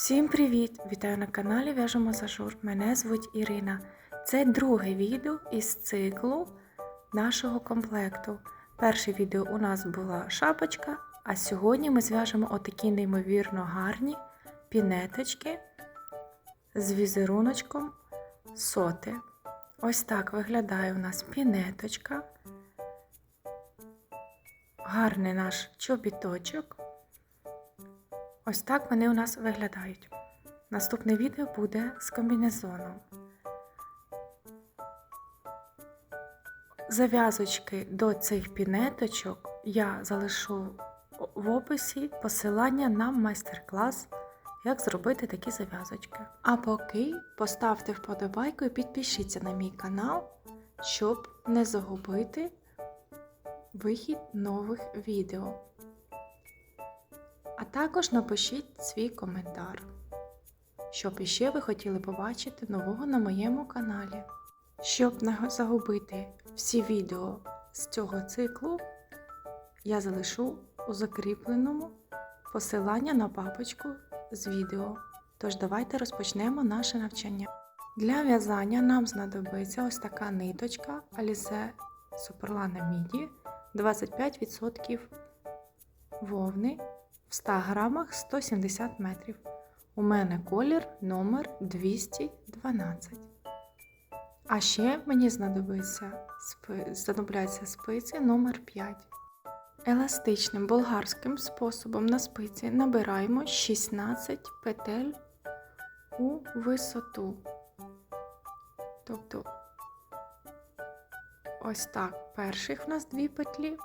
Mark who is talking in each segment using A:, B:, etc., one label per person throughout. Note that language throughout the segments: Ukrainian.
A: Всім привіт! Вітаю на каналі В'яжемо Зажур. Мене звуть Ірина. Це друге відео із циклу нашого комплекту. Перше відео у нас була шапочка, а сьогодні ми зв'яжемо отакі неймовірно гарні пінеточки з візеруночком соти. Ось так виглядає у нас пінеточка. Гарний наш чобіточок. Ось так вони у нас виглядають. Наступне відео буде з комбінезоном. Зав'язочки до цих пінеточок я залишу в описі посилання на майстер-клас, як зробити такі зав'язочки. А поки поставте вподобайку і підпишіться на мій канал, щоб не загубити вихід нових відео. А також напишіть свій коментар, щоб іще ви хотіли побачити нового на моєму каналі. Щоб не загубити всі відео з цього циклу, я залишу у закріпленому посилання на папочку з відео. Тож давайте розпочнемо наше навчання. Для в'язання нам знадобиться ось така ниточка Alize Superlana Midi 25% вовни в 100 грамах 170 метрів. У мене колір номер 212. А ще мені знадобиться, знадобляться спиці номер 5. Еластичним болгарським способом на спиці набираємо 16 петель у висоту. Тобто, ось так, перших в нас дві петлі.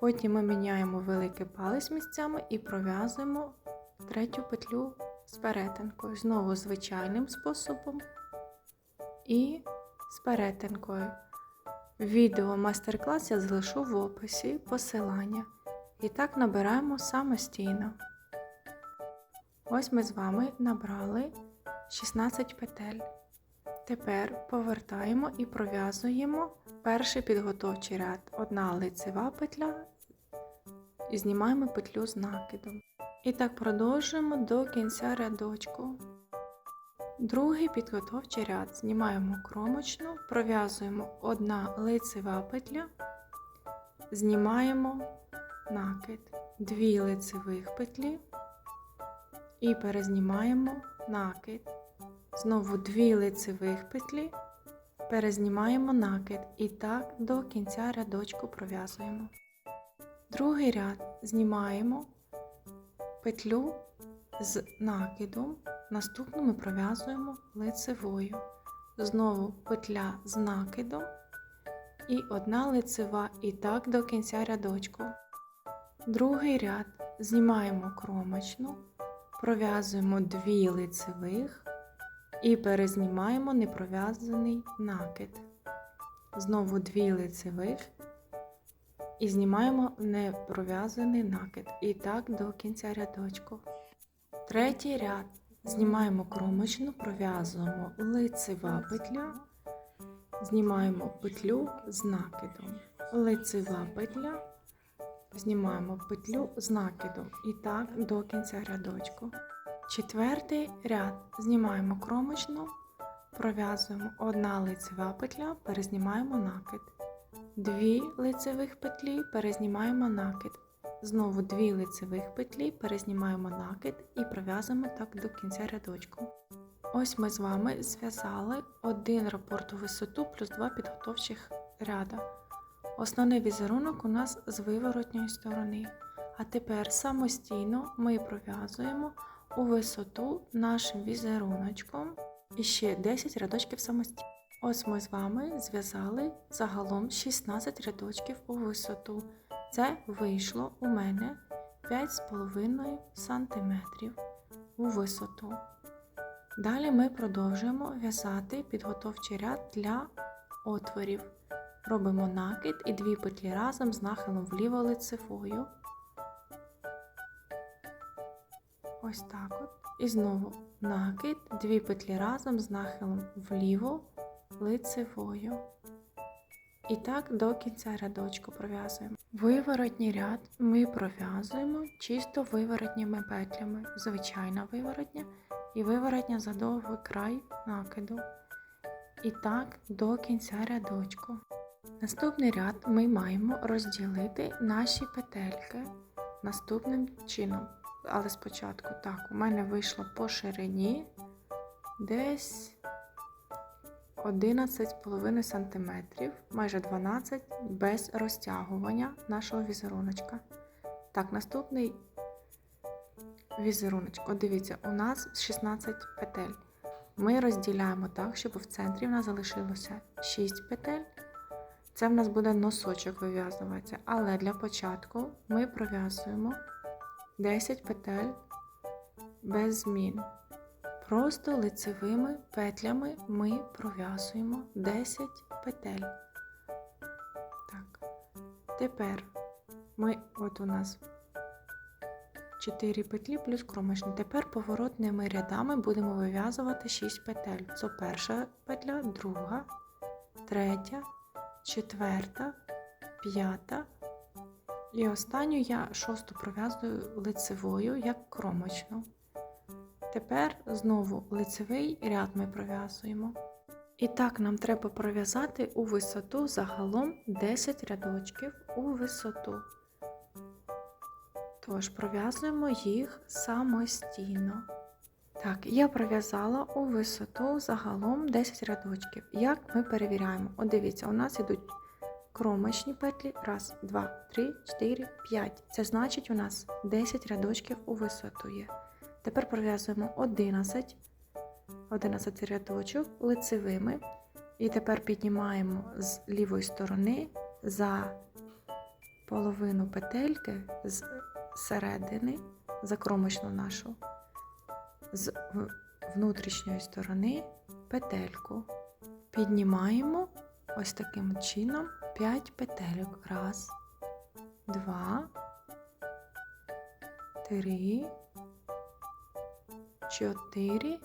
A: Потім ми міняємо великий палець місцями і пров'язуємо третю петлю з перетинкою. Знову звичайним способом і з перетинкою. Відео майстер-клас я залишу в описі посилання. І так набираємо самостійно. Ось ми з вами набрали 16 петель. Тепер повертаємо і пров'язуємо перший підготовчий ряд. Одна лицева петля і знімаємо петлю з накидом. І так продовжуємо до кінця рядочку. Другий підготовчий ряд знімаємо кромочну, пров'язуємо одна лицева петля, знімаємо накид, дві лицевих петлі і перезнімаємо накид. Знову дві лицевих петлі, перезнімаємо накид і так до кінця рядочку пров'язуємо. Другий ряд. Знімаємо петлю з накидом, наступну ми пров'язуємо лицевою. Знову петля з накидом. І одна лицева, і так до кінця рядочку. Другий ряд. Знімаємо кромочну, пров'язуємо дві лицевих. І перезнімаємо непров'язаний накид. Знову дві лицевих і знімаємо непров'язаний накид. І так до кінця рядочку. Третій ряд знімаємо кромочну, пров'язуємо лицева петля, знімаємо петлю з накидом. Лицева петля, знімаємо петлю з накидом. І так до кінця рядочку. Четвертий ряд знімаємо кромочну, пров'язуємо одна лицева петля, перезнімаємо накид. Дві лицевих петлі перезнімаємо накид. Знову дві лицевих петлі перезнімаємо накид і пров'язуємо так до кінця рядочку. Ось ми з вами зв'язали один рапорт у висоту плюс два підготовчих ряда. Основний візерунок у нас з виворотньої сторони. А тепер самостійно ми пров'язуємо у висоту нашим візеруночком і ще 10 рядочків самостійно. Ось ми з вами зв'язали загалом 16 рядочків у висоту. Це вийшло у мене 5,5 см у висоту. Далі ми продовжуємо в'язати підготовчий ряд для отворів. Робимо накид і дві петлі разом з нахилом вліво лицевою. Ось так от. І знову накид, дві петлі разом з нахилом вліво лицевою. І так до кінця рядочку пров'язуємо. Виворотній ряд ми пров'язуємо чисто виворотніми петлями. Звичайна виворотня і виворотня за довгий край накиду. І так до кінця рядочку. Наступний ряд ми маємо розділити наші петельки наступним чином. Але спочатку так, у мене вийшло по ширині десь 11,5 см, майже 12 без розтягування нашого візеруночка. Так, наступний візеруночок. Дивіться, у нас 16 петель. Ми розділяємо так, щоб в центрі в нас залишилося 6 петель. Це в нас буде носочок вив'язуватися. Але для початку ми пров'язуємо 10 петель без змін. Просто лицевими петлями ми пров'язуємо 10 петель. Так. Тепер ми, от у нас 4 петлі плюс кромочні. Тепер поворотними рядами будемо вив'язувати 6 петель. Це перша петля, друга, третя, четверта, п'ята. І останню я шосту пров'язую лицевою як кромочну. Тепер знову лицевий ряд ми пров'язуємо. І так нам треба пров'язати у висоту загалом 10 рядочків у висоту. Тож пров'язуємо їх самостійно. Так, я пров'язала у висоту загалом 10 рядочків. Як ми перевіряємо? От дивіться, у нас йдуть кромочні петлі. Раз, два, три, чотири, п'ять. Це значить, у нас 10 рядочків у висоту є. Тепер пров'язуємо 11, 11 рядочок лицевими. І тепер піднімаємо з лівої сторони за половину петельки з середини, за кромочну нашу, з внутрішньої сторони петельку. Піднімаємо ось таким чином 5 петельок. Раз, два, три, чотири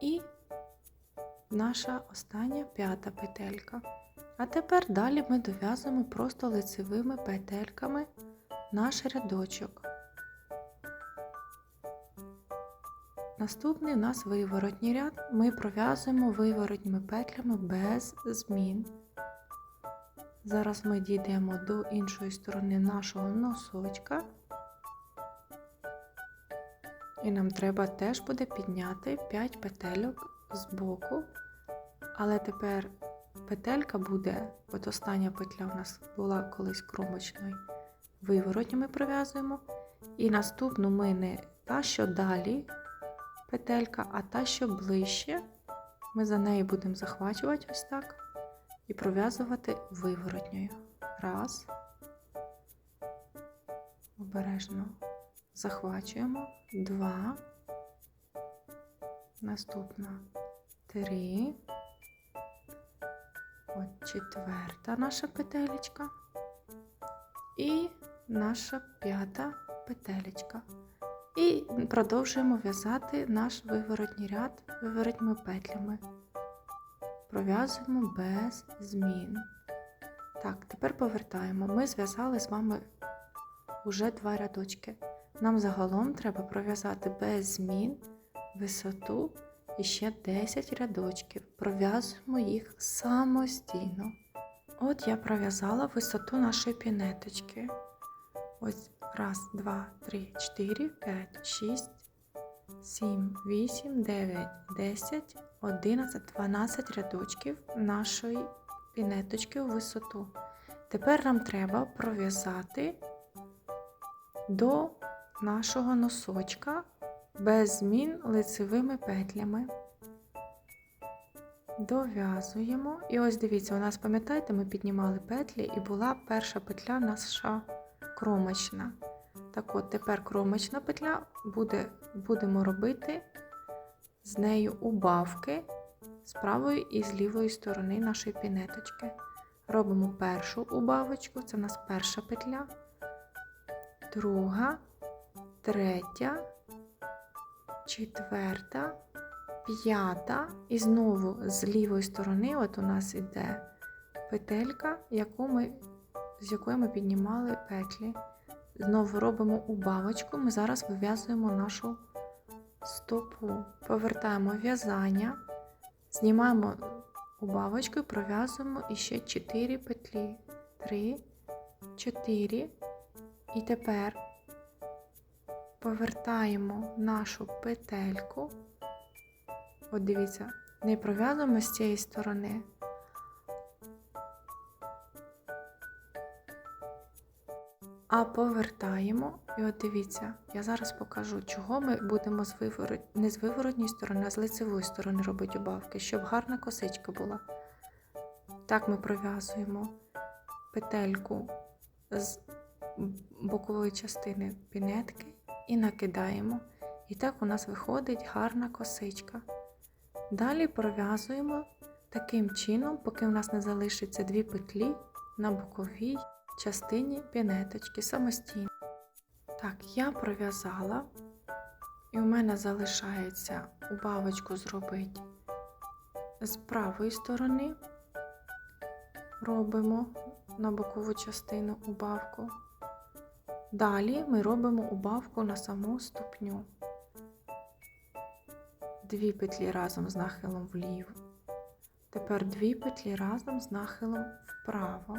A: і наша остання п'ята петелька. А тепер далі ми дов'язуємо просто лицевими петельками наш рядочок. Наступний у нас виворотній ряд. Ми пров'язуємо виворотніми петлями без змін. Зараз ми дійдемо до іншої сторони нашого носочка. І нам треба теж буде підняти 5 петельок з боку. Але тепер петелька буде, от остання петля у нас була колись кромочною, виворотні ми пров'язуємо. І наступну ми не та, що далі петелька, а та, що ближче. Ми за нею будемо захвачувати ось так і пров'язувати виворотньою. Раз. Обережно захвачуємо. Два. Наступна три. От четверта наша петелечка. І наша п'ята петелечка. І продовжуємо в'язати наш виворотній ряд виворотніми петлями. Пров'язуємо без змін. Так, тепер повертаємо. Ми зв'язали з вами уже два рядочки. Нам загалом треба пров'язати без змін висоту і ще 10 рядочків. Пров'язуємо їх самостійно. От я пров'язала висоту нашої пінеточки. Ось раз, два, три, чотири, п'ять, шість, сім, вісім, дев'ять, десять, одинадцять, дванадцять рядочків нашої пінеточки у висоту. Тепер нам треба пров'язати до нашого носочка без змін лицевими петлями. Дов'язуємо. І ось дивіться, у нас, пам'ятаєте, ми піднімали петлі і була перша петля наша кромочна. Так от, тепер кромочна петля буде, будемо робити з нею убавки з правої і з лівої сторони нашої пінеточки. Робимо першу убавочку, це у нас перша петля, друга, третя, четверта, п'ята. І знову з лівої сторони, от у нас іде петелька, яку ми, з якої ми піднімали петлі. Знову робимо убавочку, ми зараз вив'язуємо нашу стопу. Повертаємо в'язання, знімаємо убавочку і пров'язуємо іще 4 петлі. 3, 4. І тепер повертаємо нашу петельку. От дивіться, не пров'язуємо з цієї сторони. А повертаємо, і от дивіться, я зараз покажу, чого ми будемо з виворот... не з виворотньої сторони, а з лицевої сторони робити убавки, щоб гарна косичка була. Так ми пров'язуємо петельку з бокової частини пінетки і накидаємо. І так у нас виходить гарна косичка. Далі пров'язуємо таким чином, поки у нас не залишиться дві петлі на боковій частині пінеточки самостійно. Так, я пров'язала, і у мене залишається убавочку зробити з правої сторони. Робимо на бокову частину убавку. Далі ми робимо убавку на саму ступню. Дві петлі разом з нахилом вліво. Тепер дві петлі разом з нахилом вправо.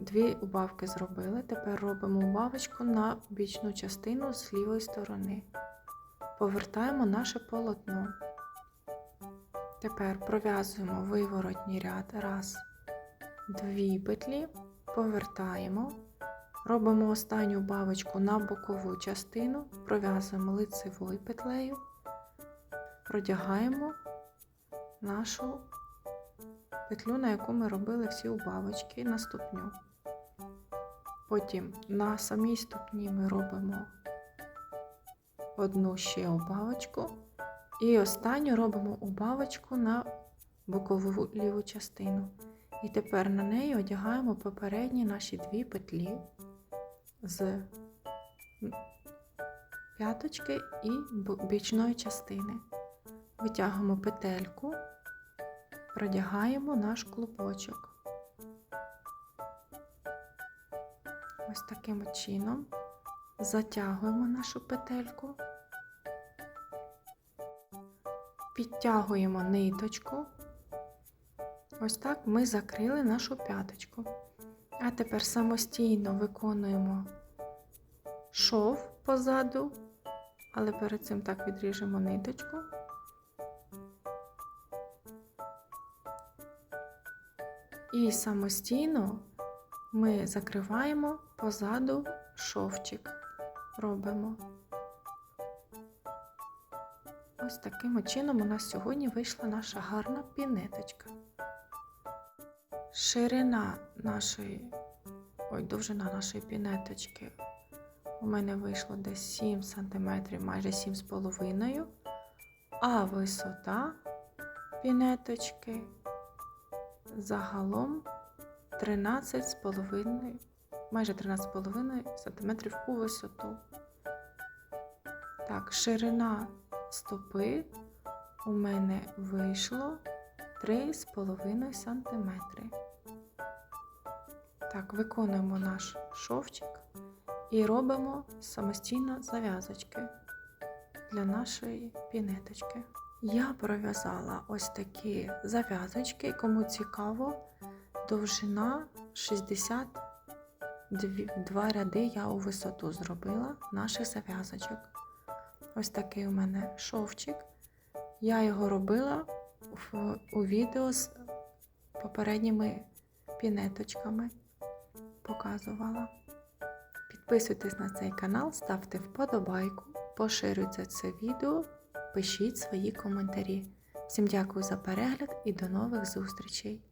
A: Дві убавки зробили. Тепер робимо убавочку на бічну частину з лівої сторони. Повертаємо наше полотно. Тепер пров'язуємо виворотній ряд. Раз, дві петлі, повертаємо. Робимо останню бавочку на бокову частину, пров'язуємо лицевою петлею, продягаємо нашу петлю, на яку ми робили всі убавочки на ступню. Потім на самій ступні ми робимо одну ще убавочку. І останню робимо убавочку на бокову ліву частину. І тепер на неї одягаємо попередні наші дві петлі з п'яточки і бічної частини. Витягуємо петельку, продягаємо наш клубочок. Ось таким чином затягуємо нашу петельку, підтягуємо ниточку. Ось так ми закрили нашу п'яточку. А тепер самостійно виконуємо шов позаду, але перед цим так відріжемо ниточку. І самостійно ми закриваємо позаду шовчик. Робимо. Ось таким чином у нас сьогодні вийшла наша гарна пінеточка. Ширина нашої, ой, довжина нашої пінеточки у мене вийшло десь 7 см, майже 7,5 а висота пінеточки загалом 13,5, майже 13,5 см у висоту. Так, ширина стопи у мене вийшло 3,5 см. Так, виконуємо наш шовчик і робимо самостійно зав'язочки для нашої пінеточки. Я пров'язала ось такі зав'язочки, кому цікаво, довжина 62 ряди я у висоту зробила наших зав'язочок. Ось такий у мене шовчик. Я його робила у відео з попередніми пінеточками. Показувала. Підписуйтесь на цей канал, ставте вподобайку, поширюйте це відео, пишіть свої коментарі. Всім дякую за перегляд і до нових зустрічей!